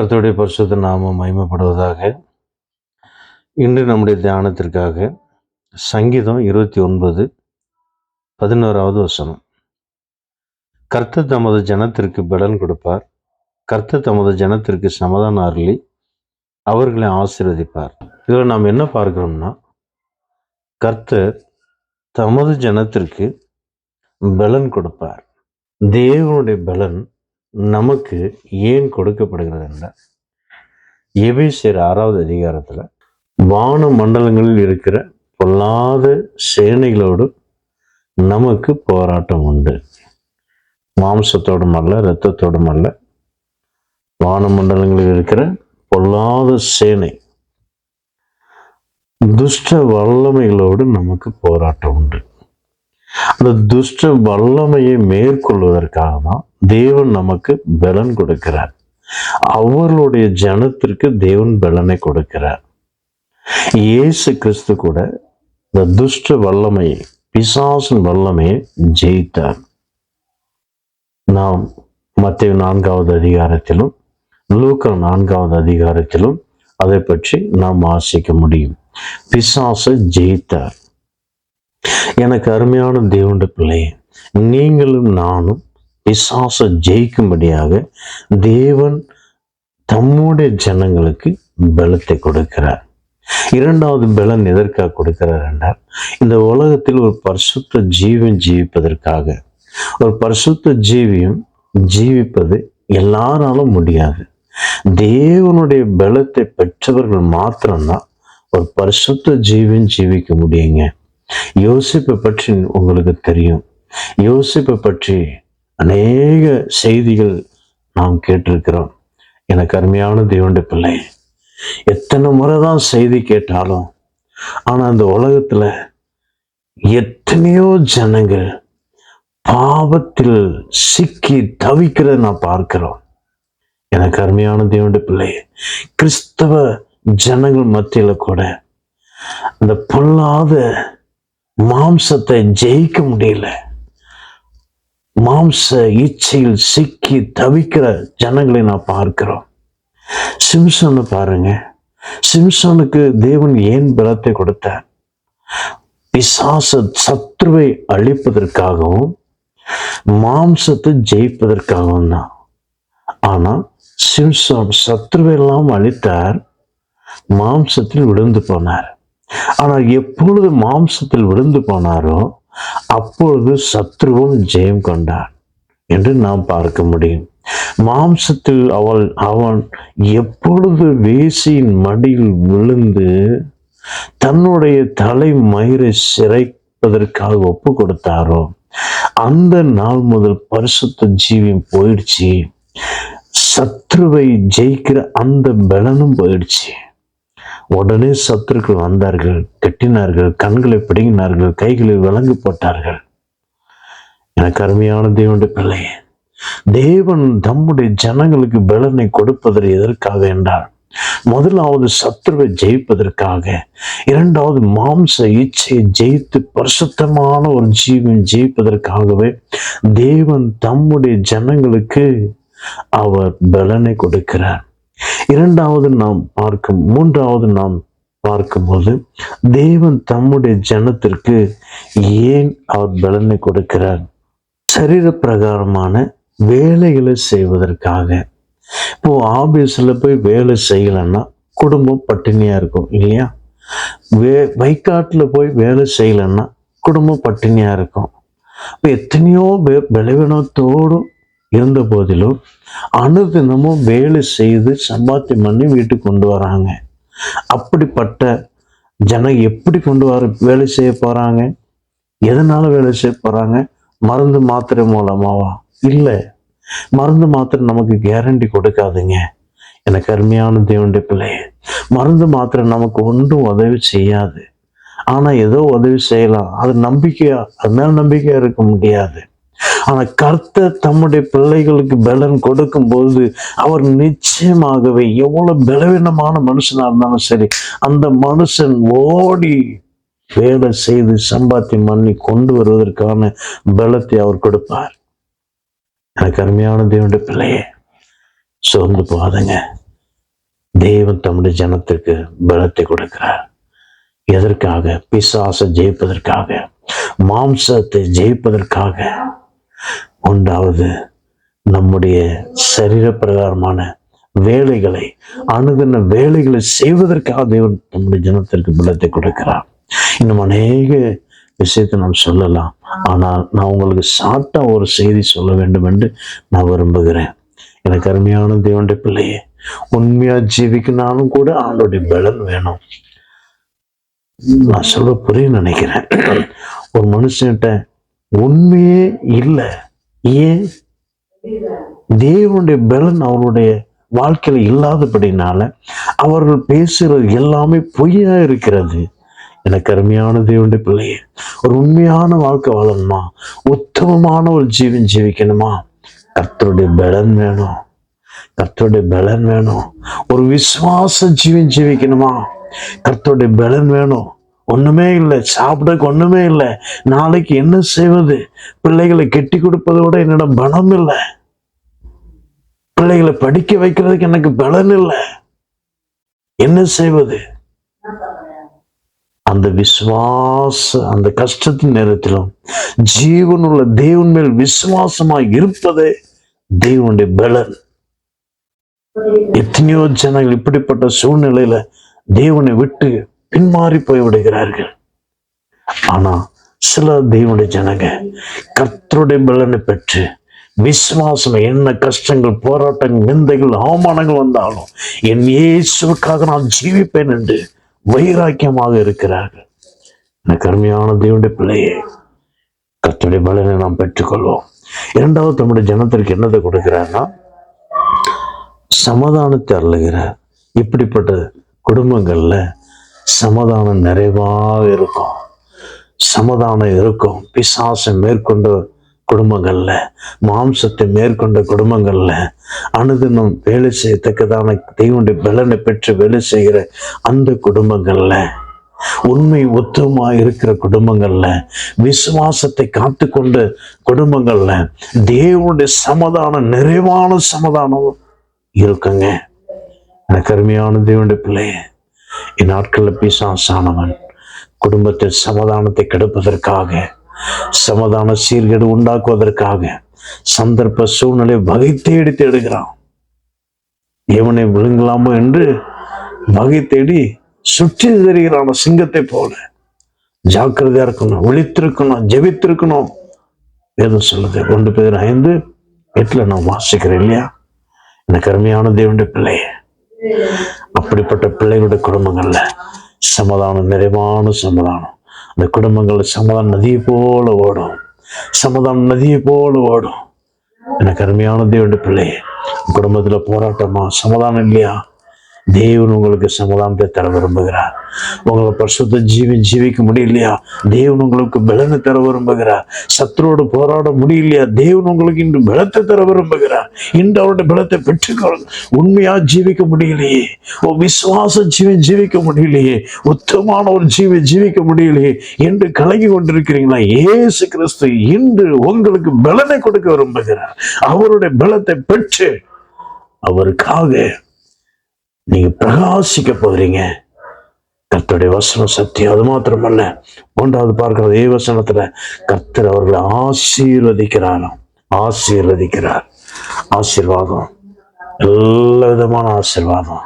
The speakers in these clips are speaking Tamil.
கர்த்தருடைய பரிசுத்த நாமம் மகிமைப்படுவதாக இன்று நம்முடைய தியானத்திற்காக சங்கீதம் இருபத்தி ஒன்பது பதினோராவது வசனம். கர்த்தர் தமது ஜனத்திற்கு பலன் கொடுப்பார். கர்த்தர் தமது ஜனத்திற்கு சமாதான அருளி அவர்களை ஆசீர்வதிப்பார். இதில் நாம் என்ன பார்க்கிறோம்னா கர்த்தர் தமது ஜனத்திற்கு பலன் கொடுப்பார். தேவனுடைய பலன் நமக்கு ஏன் கொடுக்கப்படுகிறது என்றால் எபிசியர் ஆறாவது அதிகாரத்தில் வான மண்டலங்களில் இருக்கிற பொல்லாத சேனைகளோடு நமக்கு போராட்டம் உண்டு. மாம்சத்தோடும் அல்ல இரத்தத்தோடும் அல்ல. வான மண்டலங்களில் இருக்கிற பொல்லாத சேனை துஷ்ட வல்லமைகளோடு நமக்கு போராட்டம் உண்டு. அந்த துஷ்ட வல்லமையை மேற்கொள்வதற்காக தான் தேவன் நமக்கு பலன் கொடுக்கிறார். அவர்களுடைய ஜனத்திற்கு தேவன் பலனை கொடுக்கிறார். இயேசு கிறிஸ்து கூட இந்த துஷ்ட வல்லமையை பிசாசின் வல்லமையை ஜெயித்தார். நாம் மத்திய நான்காவது அதிகாரத்திலும் லூக்க நான்காவது அதிகாரத்திலும் அதை பற்றி நாம் வாசிக்க முடியும். பிசாசை ஜெயித்தார். எனக்கு அருமையான தேவண்ட பிள்ளையே நீங்களும் நானும் பிசாசை ஜெயிக்கும்படியாக தேவன் தம்முடைய ஜனங்களுக்கு பலத்தை கொடுக்கிறார். இரண்டாவது பலன் எதற்காக கொடுக்கிறார் என்றால் இந்த உலகத்தில் ஒரு பரிசுத்த ஜீவன் ஜீவிப்பதற்காக. ஒரு பரிசுத்த ஜீவியம் ஜீவிப்பது எல்லாராலும் முடியாது. தேவனுடைய பலத்தை பெற்றவர்கள் மாத்திரம்தான் ஒரு பரிசுத்த ஜீவன் ஜீவிக்க முடியுங்க. யோசிப்பை பற்றி உங்களுக்கு தெரியும். யோசிப்பை பற்றி அநேக செய்திகள் நாம் கேட்டிருக்கிறோம். எனக்கு அருமையான தேவண்ட பிள்ளை எத்தனை முறை தான் செய்தி கேட்டாலும் ஆனா அந்த உலகத்துல எத்தனையோ ஜனங்கள் பாவத்தில் சிக்கி தவிக்கிறத நான் பார்க்கிறோம். எனக்கு அருமையான தேவண்ட பிள்ளை கிறிஸ்தவ ஜனங்கள் மத்தியில கூட அந்த பொல்லாத மாம்சத்தை ஜெயிக்க முடியல. மாம்ச இச்சையில் சிக்கி தவிக்கிற ஜனங்களை நான் பார்க்கிறோம். சிம்சனை பாருங்க. சிம்சனுக்கு தேவன் ஏன் பலத்தை கொடுத்தார்? பிசாச சத்ருவை அழிப்பதற்காகவும் மாம்சத்தை ஜெயிப்பதற்காகவும் தான். ஆனால் சிம்சன் சத்ருவெல்லாம் அழித்தார் மாம்சத்தில் விழுந்து போனார். ஆனால் எப்பொழுது மாம்சத்தில் விழுந்து போனாரோ அப்பொழுது சத்ருவும் ஜெயம் கொண்டான் என்று நாம் பார்க்க முடியும். மாம்சத்தில் அவள் அவன் எப்பொழுது வேசியின் மடியில் விழுந்து தன்னுடைய தலை மயிரை சிறைப்பதற்காக ஒப்பு கொடுத்தாரோ? அந்த நாள் முதல் பரிசுத்த ஜீவியம் போயிடுச்சு. சத்ருவை ஜெயிக்கிற அந்த பலனும் போயிடுச்சு. உடனே சத்துருக்கள் வந்தார்கள் கட்டினார்கள் கண்களை பிடுங்கினார்கள் கைகளை விலங்கு போட்டார்கள். எனக்கு அருமையான தேவனுடைய பிள்ளை தேவன் தம்முடைய ஜனங்களுக்கு பலனை கொடுப்பதற்கு எதற்காக என்றால் முதலாவது சத்துருவை ஜெயிப்பதற்காக இரண்டாவது மாம்ச இச்சையை ஜெயித்து பரிசுத்தமான ஒரு ஜீவன் ஜெயிப்பதற்காகவே தேவன் தம்முடைய ஜனங்களுக்கு அவர் பலனை கொடுக்கிறார். இரண்டாவது நாம் பார்க்கும் மூன்றாவது நாம் பார்க்கும்போது தேவன் தம்முடைய ஜனத்திற்கு ஏன் அவர் பலனை கொடுக்கிறார்? சரீர பிரகாரமான வேலைகளை செய்வதற்காக. இப்போ ஆபீஸ்ல போய் வேலை செய்யலைன்னா குடும்பம் பட்டினியாக இருக்கும் இல்லையா? வே வைக்காட்டில் போய் வேலை செய்யலைன்னா குடும்பம் பட்டினியாக இருக்கும். இப்போ எத்தனையோ பேர் பலவீனத்தோடும் இருந்த போதிலும் அனுதினமும் வேலை செய்து சம்பாத்தியம் பண்ணி வீட்டுக்கு கொண்டு வராங்க. அப்படிப்பட்ட ஜனம் எப்படி கொண்டு வர வேலை செய்ய போறாங்க? எதனால வேலை செய்ய போறாங்க? மருந்து மாத்திரை மூலமாவா? இல்லை. மருந்து மாத்திரை நமக்கு கேரண்டி கொடுக்காதுங்க. எனக்கு அருமையான தேவனுடைய பிள்ளை மருந்து மாத்திரை நமக்கு ஒன்றும் உதவி செய்யாது. ஆனா ஏதோ உதவி செய்யலாம். அது நம்பிக்கையாக அது மேல நம்பிக்கையாக இருக்க முடியாது. ஆனா கர்த்தர் தம்முடைய பிள்ளைகளுக்கு பலன் கொடுக்கும்போது அவர் நிச்சயமாகவே எவ்வளவு பலவீனமான மனுஷனா இருந்தாலும் சரி அந்த மனுஷன் ஓடி வேலை செய்து சம்பாத்தியம் பண்ணி கொண்டு வருவதற்கான பலத்தை அவர் கொடுப்பார். எனக்கு அருமையான தேவனுடைய பிள்ளையே சோர்ந்து போகாதங்க. தேவன் தம்முடைய ஜனத்திற்கு பலத்தை கொடுக்கிறார். எதற்காக? பிசாசை ஜெயிப்பதற்காக மாம்சத்தை ஜெயிப்பதற்காக. ஒன்றாவது நம்முடைய சரீர பிரகாரமான வேலைகளை அணுதின வேலைகளை செய்வதற்காக தேவன் நம்முடைய ஜனத்திற்கு பலத்தை கொடுக்கிறார். இன்னும் அநேக விஷயத்தை நாம் சொல்லலாம். ஆனால் நான் உங்களுக்கு சாட்டா ஒரு செய்தி சொல்ல வேண்டும் என்று நான் விரும்புகிறேன். எனக்கு அருமையான தேவனுடைய பிள்ளையே உண்மையா ஜீவிக்கனாலும் கூட ஆண்டோடைய பலன் வேணும். நான் சொல்ல புரிய நினைக்கிறேன். ஒரு மனுஷன்கிட்ட உண்மையே இல்லை. ஏன்? தேவனுடைய பலன் அவருடைய வாழ்க்கையில் இல்லாதபடினால அவர்கள் பேசுறது எல்லாமே பொய்யா இருக்கிறது. எனக்கு அருமையான தேவனுடைய பிள்ளையே ஒரு உண்மையான வாழ்க்கை வாழணுமா? உத்தமமான ஒரு ஜீவன் ஜீவிக்கணுமா? கர்த்தருடைய பலன் வேணும். கர்த்தருடைய பலன் வேணும். ஒரு விசுவாச ஜீவன் ஜீவிக்கணுமா? கர்த்தருடைய பலன் வேணும். ஒண்ணுமே இல்லை சாப்பிடக்கு ஒண்ணுமே இல்லை. நாளைக்கு என்ன செய்வது? பிள்ளைகளை கெட்டி கொடுப்பதை விட என்னிடம் பணம் இல்லை. பிள்ளைகளை படிக்க வைக்கிறதுக்கு எனக்கு பலன் இல்லை. என்ன செய்வது? அந்த விசுவாச அந்த கஷ்டத்தின் நேரத்திலும் ஜீவனுள்ள தேவன் மேல் விசுவாசமா இருப்பதே தேவனுடைய பலன். எத்தனையோ ஜனங்கள் இப்படிப்பட்ட சூழ்நிலையில தேவனை விட்டு பின்மாறி போய் விடுகிறார்கள் ஆனா சில தெய்வனுடைய ஜனங்க கர்த்தருடைய பலனை பெற்று விசுவாசம் என்ன கஷ்டங்கள் போராட்டங்கள் நிந்தைகள் அவமானங்கள் வந்தாலும் என் இயேசுக்காக நான் ஜீவிப்பேன் என்று வைராக்கியமாக இருக்கிறார்கள். எனக்கு அருமையான தேவனுடைய பிள்ளையே கர்த்தருடைய பலனை நாம் பெற்றுக்கொள்வோம். இரண்டாவது தம்முடைய ஜனத்திற்கு என்னதை கொடுக்கிறார்னா சமாதானத்தை அருளுகிறார். இப்படிப்பட்ட குடும்பங்கள்ல சமாதானம் நிறைவாக இருக்கும். சமாதானம் இருக்கும். பிசாசை மேற்கொண்ட குடும்பங்களில் மாம்சத்தை மேற்கொண்ட குடும்பங்களில் அனுதினம் வேலை செய்யத்தக்கதான தெய்வனுடைய பலனை பெற்று வேலை செய்கிற அந்த குடும்பங்களில் உண்மை ஒத்துமா இருக்கிற குடும்பங்கள்ல விசுவாசத்தை காத்துக்கொண்ட குடும்பங்கள்ல தேவனுடைய சமாதானம் நிறைவான சமாதானம் இருக்குங்க. எனக்கு அருமையான தேவனுடைய பிள்ளைய இந்நாட்களில் பிசாசானவன் குடும்பத்தில் சமாதானத்தை கெடுப்பதற்காக சமாதான சீர்கேடு உண்டாக்குவதற்காக சந்தர்ப்ப சூழ்நிலை வகை தேடி தேடுகிறான். எவனை விழுங்கலாமோ என்று வகை தேடி சுற்றி தெரிகிறான் சிங்கத்தை போல. ஜாக்கிரதையா இருக்கணும் ஒழித்திருக்கணும் ஜெபித்திருக்கணும் வேதம் சொல்லுது. ஒன்று பேர் ஐந்து எட்டுல நான் வாசிக்கிறேன் இல்லையா? எனக்கு அருமையான தேவனுடைய பிள்ளையை. அப்படிப்பட்ட பிள்ளைகளுடைய குடும்பங்கள்ல சமாதானம் நிறைவான சமாதானம். அந்த குடும்பங்கள்ல சமாதானம் நதியை போல ஓடும். சமாதானம் நதியை போல ஓடும். எனக்கு அருமையான தேவனுடைய பிள்ளையே குடும்பத்துல போராட்டமா? சமாதானம் இல்லையா? தேவன் உங்களுக்கு சமாதானத்தை தர விரும்புகிறார். உங்களை பரிசுத்த ஜீவி ஜீவிக்க முடியலையா? தேவன் உங்களுக்கு பலனை தர விரும்புகிறார். சத்துரோடு போராட முடியலையா? தேவன் உங்களுக்கு இன்று பலத்தை தர விரும்புகிறார். இன்று அவருடைய பலத்தை பெற்றுக்கொள். உண்மையா ஜீவிக்க முடியலையே. ஓ விசுவாச ஜீவி ஜீவிக்க முடியலையே. உத்தமான ஒரு ஜீவன் ஜீவிக்க முடியலையே. என்று கலங்கி கொண்டிருக்கிறீங்களா? ஏசு கிறிஸ்து இன்று உங்களுக்கு பலனை கொடுக்க விரும்புகிறார். அவருடைய பலத்தை பெற்று அவருக்காக நீங்க பிரகாசிக்க போகிறீங்க. கர்த்தருடைய வசனம் சத்தியம். அது மாத்திரமல்ல ஒன்றாவது பார்க்கிற அதே வசனத்துல கர்த்தர் அவர்களை ஆசீர்வதிக்கிறாராம். ஆசீர்வதிக்கிறார். ஆசீர்வாதம். எல்லா விதமான ஆசீர்வாதம்.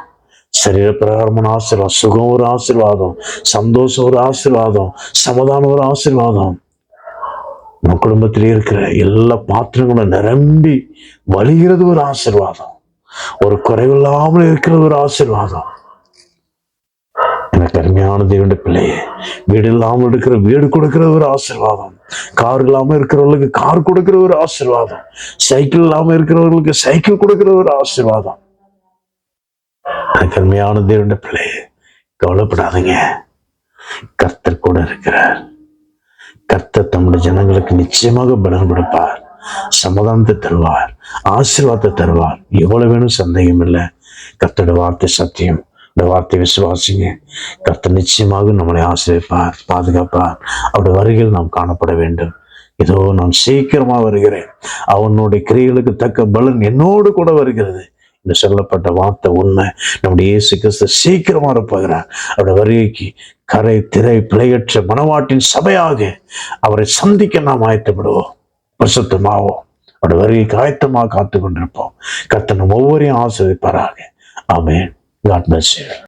சரீர பிரகாரமான ஆசீர்வாதம் சுகம் ஒரு ஆசீர்வாதம் சந்தோஷம் ஒரு ஆசீர்வாதம் சமாதானம் ஒரு ஆசீர்வாதம். நம்ம குடும்பத்தில் இருக்கிற எல்லா பாத்திரங்களும் நிரம்பி வழிகிறது ஒரு ஆசீர்வாதம். ஒரு குறைவில்லாமல் இருக்கிற ஒரு ஆசீர்வாதம். எனக்கு அருமையான தேவண்ட பிள்ளையே வீடு இல்லாமல் இருக்கிற வீடு கொடுக்கிற ஒரு ஆசீர்வாதம். கார் இல்லாம இருக்கிறவர்களுக்கு கார் கொடுக்கிற ஒரு ஆசீர்வாதம். சைக்கிள் இல்லாம இருக்கிறவர்களுக்கு சைக்கிள் கொடுக்கிற ஒரு ஆசீர்வாதம். எனக்கு அருமையான தேவண்ட பிள்ளையே கவலைப்படாதீங்க. கர்த்தர் கூட இருக்கிறார். கர்த்தர் தம்முடைய ஜனங்களுக்கு நிச்சயமாக பலன் கொடுப்பார். சமாதானத்தை தருவார் ஆசீர்வாதத்தை தருவார். எவ்வளவு வேணும் சந்தேகம் இல்லை. கத்தோட வார்த்தை சத்தியம். இந்த வார்த்தை விசுவாசிங்க. கர்த்தர் நிச்சயமாக நம்மளை ஆசிரியப்பார் பாதுகாப்பார். அவருடைய வருகையில் நாம் காணப்பட வேண்டும். இதோ நான் சீக்கிரமா வருகிறேன். அவனுடைய கிரியைகளுக்கு தக்க பலன் என்னோடு கூட வருகிறது. என்று சொல்லப்பட்ட வார்த்தை உண்மை. நம்முடைய இயேசு கிறிஸ்து சீக்கிரமா இருப்பகிறார். அவருடைய வருகைக்கு கரை திரை பிழையற்ற மனவாட்டின் சபையாக அவரை சந்திக்க நாம் ஆயத்தப்படுவோம். பரிசுத்தமாவோம் அவருடைய வருகை காயத்தமாக காத்து கொண்டிருப்போம் கத்தனும் ஒவ்வொரு ஒவ்வொரையும் ஆசிரியப்பாராக ஆமே காட் பிளஸ்